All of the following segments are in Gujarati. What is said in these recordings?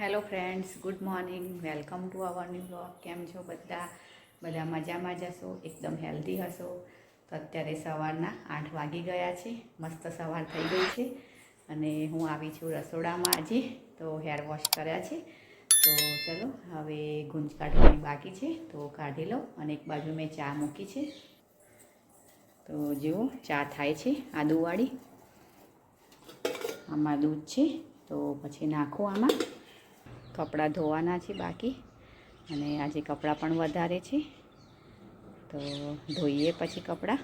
Hello friends, good morning. Welcome to our new vlog. કેમ છો બધા? બધા મજામાં જશો એકદમ હેલ્ધી હશો? તો અત્યારે સવારના આઠ વાગી ગયા છે. મસ્ત સવાર થઈ ગઈ છે. અને હું આવી છું રસોડામાં આજે, તો હેર વોશ કર્યા છે. તો ચલો, હવે ગુંજ કાઢવાની બાકી છે, તો કાઢી લો અને એક બાજુ મેં ચા મૂકી છે. તો જુઓ, ચા થાય છે આદુવાળી. આમાં દૂધ છે, તો પછી નાખો આમાં. કપડાં ધોવાના છે બાકી. અને આજે કપડાં પણ વધારે છે. તો ધોઈએ પછી કપડાં.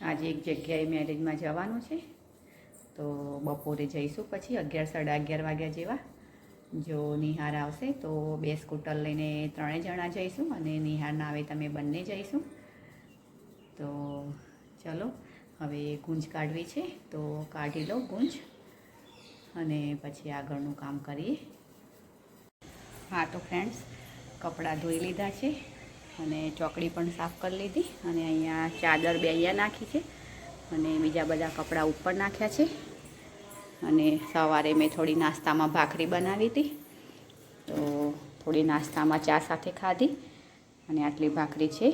આજે એક જગ્યાએ મેરેજમાં જવાનું છે. તો બપોરે જઈશું પછી અગિયાર સાડા અગિયાર વાગ્યા જેવા. જો નિહાર આવશે તો બે સ્કૂટર લઈને ત્રણેય જણા જઈશું અને નિહાર ના આવે તમે બંને જઈશું. તો ચલો, હવે ગુંજ કાઢવી છે. તો કાઢી લો ગુંજ. અને પછી આગળનું કામ કરીએ. હા, તો ફ્રેન્ડ્સ કપડાં ધોઈ લીધા છે અને ચોકડી પણ સાફ કરી લીધી અને અહીંયા ચાદર બે અહીંયા નાખી છે અને બીજા બધા કપડાં ઉપર નાખ્યા છે. અને સવારે મેં થોડી નાસ્તામાં ભાખરી બનાવી હતી. તો થોડી નાસ્તામાં ચા સાથે ખાધી અને આટલી ભાખરી છે.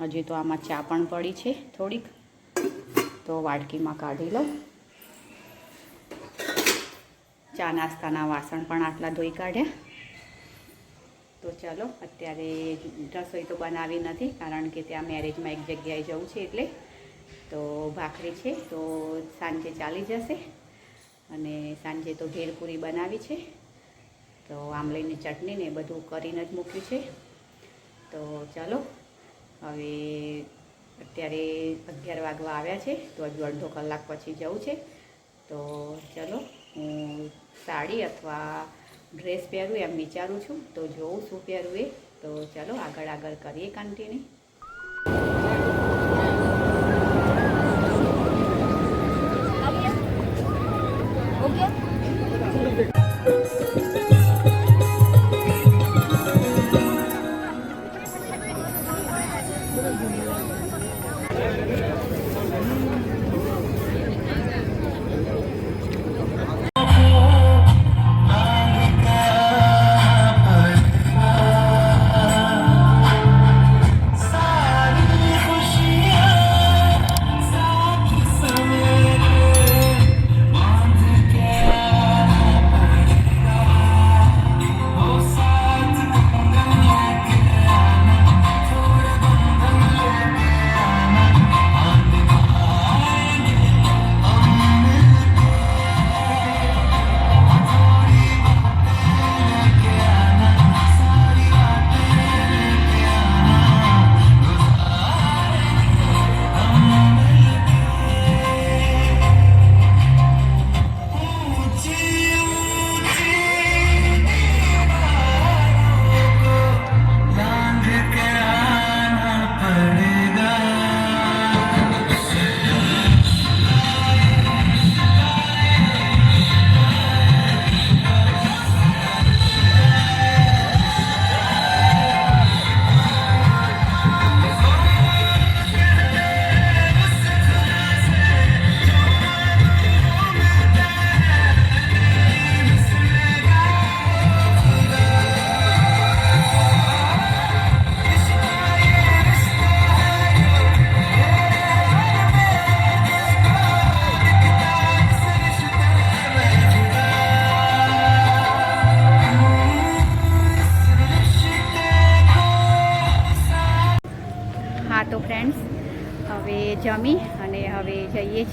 હજી તો આમાં ચા પણ પડી છે થોડીક. તો વાટકીમાં કાઢી લઉં. ચા નાસ્તાના વાસણ પણ આટલા ધોઈ કાઢ્યા. તો ચાલો, અત્યારે રસોઈ તો બનાવી નથી, કારણ કે ત્યાં મેરેજમાં એક જગ્યાએ જવું છે એટલે. તો ભાખરી છે, તો સાંજે ચાલી જશે. અને સાંજે તો ભેળપૂરી બનાવી છે. તો આમલીની ચટણી ને બધું કરીને જ મૂક્યું છે. તો ચાલો, હવે અત્યારે અગિયાર વાગવા આવ્યા છે, તો હજુ અડધો કલાક પછી જવું છે. તો ચલો હું સાડી અથવા ડ્રેસ પહેરું એમ વિચારું છું. તો જોઉં શું પહેરું એ. તો ચલો આગળ આગળ કરીએ કન્ટિન્યુ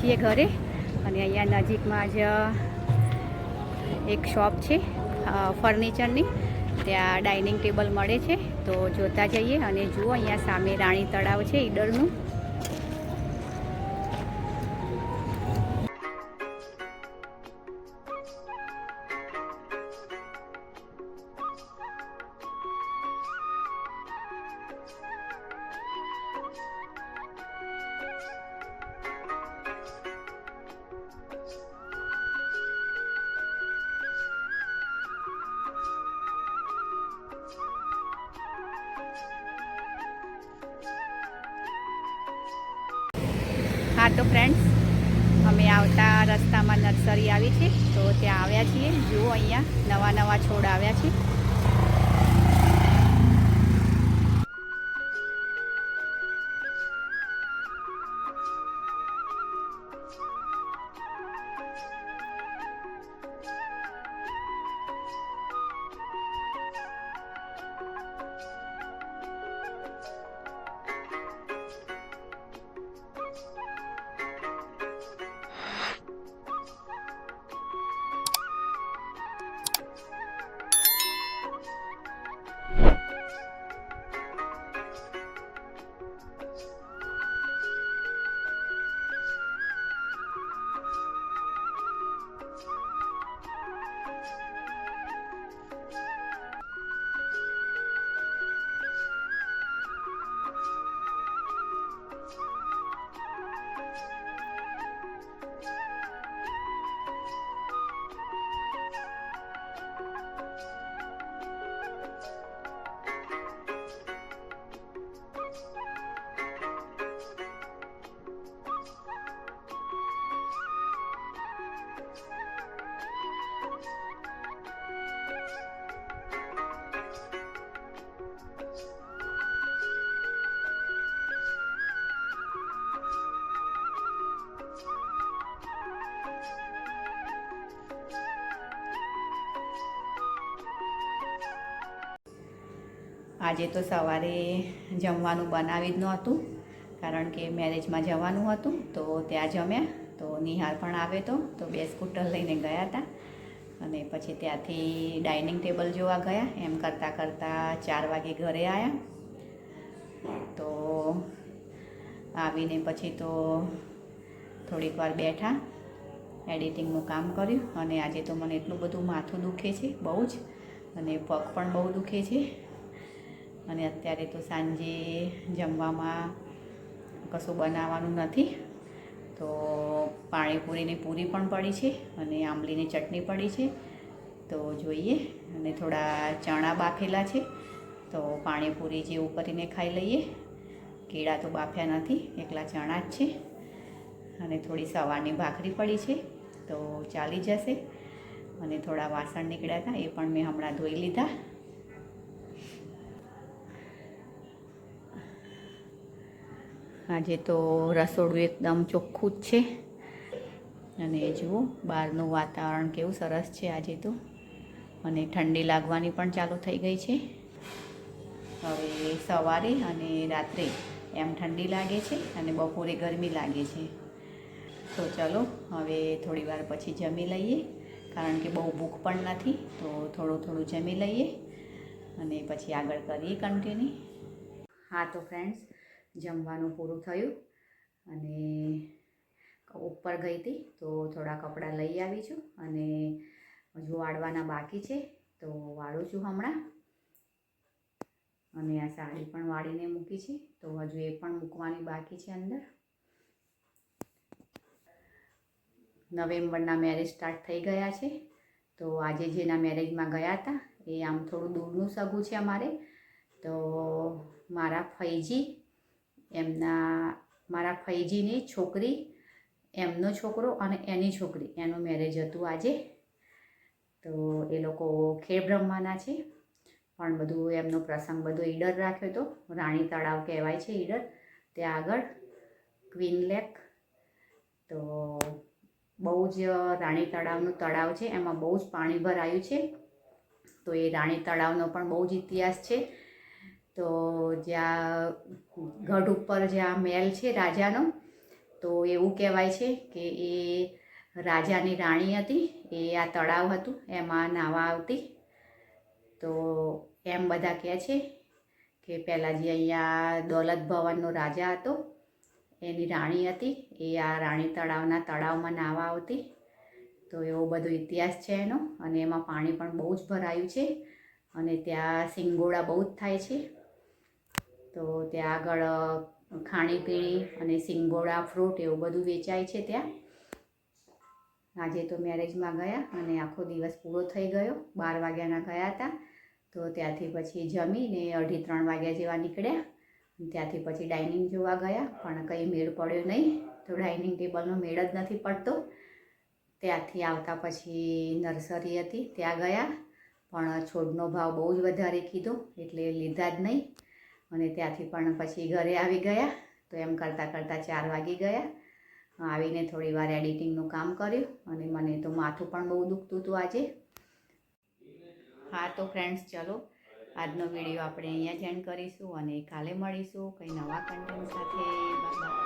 છીએ ઘરે અને અહીંયા નજીકમાં જ એક શોપ છે ફર્નિચરની. ત્યાં ડાઇનિંગ ટેબલ મળે છે. તો જોતા જઈએ અને જુઓ, અહીંયા સામે રાણી તળાવ છે ઈડરનું. હા, તો ફ્રેન્ડ્સ અમે આવતા રસ્તામાં નર્સરી આવી છે, તો ત્યાં આવ્યા છીએ. જુઓ અહીંયા નવા નવા છોડ આવ્યા છે. આજે તો સવારે જમવાનું બનાવી જ નહોતું, કારણ કે મેરેજમાં જવાનું હતું, તો ત્યાં જમ્યા, તો નિહાર પણ આવે તો તો બે સ્કૂટર લઈને ગયા હતા. અને પછી ત્યાંથી ડાઇનિંગ ટેબલ જોવા ગયા, એમ કરતાં કરતાં ચાર વાગે ઘરે આવ્યા. તો આવીને પછી તો થોડીક વાર બેઠા, એડિટિંગનું કામ કર્યું, અને આજે તો મને એટલું બધું માથું દુખે છે, બહુ જ, અને પગ પણ બહુ દુખે છે. અને અત્યારે તો સાંજે જમવામાં કશું બનાવવાનું નથી. તો પાણીપુરીની પૂરી પણ પડી છે અને આંબલીની ચટણી પડી છે. તો જોઈએ. અને થોડા ચણા બાફેલા છે. તો પાણીપુરી જેવું કરીને ખાઈ લઈએ. કેળા તો બાફ્યા નથી, એકલા ચણા જ છે. અને થોડી સવારની ભાખરી પડી છે. તો ચાલી જશે. અને થોડા વાસણ નીકળ્યા હતા, એ પણ મેં હમણાં ધોઈ લીધા. આજે તો રસોડું એકદમ ચોખ્ખું જ છે. અને જુઓ, બહારનું વાતાવરણ કેવું સરસ છે આજે તો. અને ઠંડી લાગવાની પણ ચાલુ થઈ ગઈ છે. હવે સવારે અને રાત્રે એમ ઠંડી લાગે છે અને બપોરે ગરમી લાગે છે. તો ચલો, હવે થોડી વાર પછી જમી લઈએ. કારણ કે બહુ ભૂખ પણ નથી, તો થોડું થોડું જમી લઈએ. અને પછી આગળ કરીએ કન્ટિન્યુ હા, તો ફ્રેન્ડ્સ જમવાનું પૂરું થયું અને ઉપર ગઈ હતી તો થોડા કપડાં લઈ આવી છું અને હજુ વાળવાના બાકી છે તો વાળું છું હમણાં. અને આ સાડી પણ વાળીને મૂકી છે તો હજુ એ પણ મૂકવાની બાકી છે અંદર. નવેમ્બરના મેરેજ સ્ટાર્ટ થઈ ગયા છે તો આજે જેના મેરેજમાં ગયા હતા એ આમ થોડું દૂરનું સગું છે અમારે. તો મારા ફૈજી એમના, મારા ફૈજીની છોકરી, એમનો છોકરો અને એની છોકરી. એનું મેરેજ હતું આજે. તો એ લોકો ખેડ બ્રહ્માના છે. પણ બધું એમનો પ્રસંગ બધો ઈડર રાખ્યો હતો રાણી તળાવ કહેવાય છે ઈડર. ત્યાં આગળ ક્વીન લેક તો બહુ જ રાણી તળાવનું તળાવ છે. એમાં બહુ જ પાણી ભરાયું છે. તો એ રાણી તળાવનો પણ બહુ જ ઇતિહાસ છે. તો જ્યાં ગઢ ઉપર જ્યાં મહેલ છે રાજાનો, તો એવું કહેવાય છે કે એ રાજાની રાણી હતી, એ આ તળાવ હતું, એમાં નાહવા આવતી. તો એમ બધા કહે છે કે પહેલાં જે અહીંયા દોલત ભવનનો રાજા હતો, એની રાણી હતી, એ આ રાણી તળાવના તળાવમાં નાહવા આવતી. તો એવો બધો ઇતિહાસ છે એનો, અને એમાં પાણી પણ બહુ જ ભરાયું છે, અને ત્યાં સિંગોડા બહુ જ થાય છે. તો ત્યાં આગળ ખાણીપીણી અને સિંગોડા ફ્રૂટ એવું બધું વેચાય છે ત્યાં. આજે તો મેરેજમાં ગયા અને આખો દિવસ પૂરો થઈ ગયો. બાર વાગ્યાના ગયા હતા. તો ત્યાંથી પછી જમીને અઢી ત્રણ વાગ્યા જેવા નીકળ્યા. ત્યાંથી પછી ડાઇનિંગ જોવા ગયા, પણ કંઈ મેળ પડ્યો નહીં. તો ડાઇનિંગ ટેબલનો મેળ જ નથી પડતો. ત્યાંથી આવતા પછી નર્સરી હતી, ત્યાં ગયા. પણ છોડનો ભાવ બહુ જ વધારે કીધો, એટલે લીધા જ નહીં. અને ત્યાંથી પણ પછી ઘરે આવી ગયા. તો એમ કરતાં કરતાં ચાર વાગી ગયા. આવીને થોડી વાર એડિટિંગનું કામ કર્યું અને મને તો માથું પણ બહુ દુખતું હતું આજે. હા, તો ફ્રેન્ડ્સ ચલો. આજનો વીડિયો આપણે અહીંયા જ એન્ડ કરીશું અને કાલે મળીશું કંઈ નવા કન્ટેન્ટ સાથે. બાય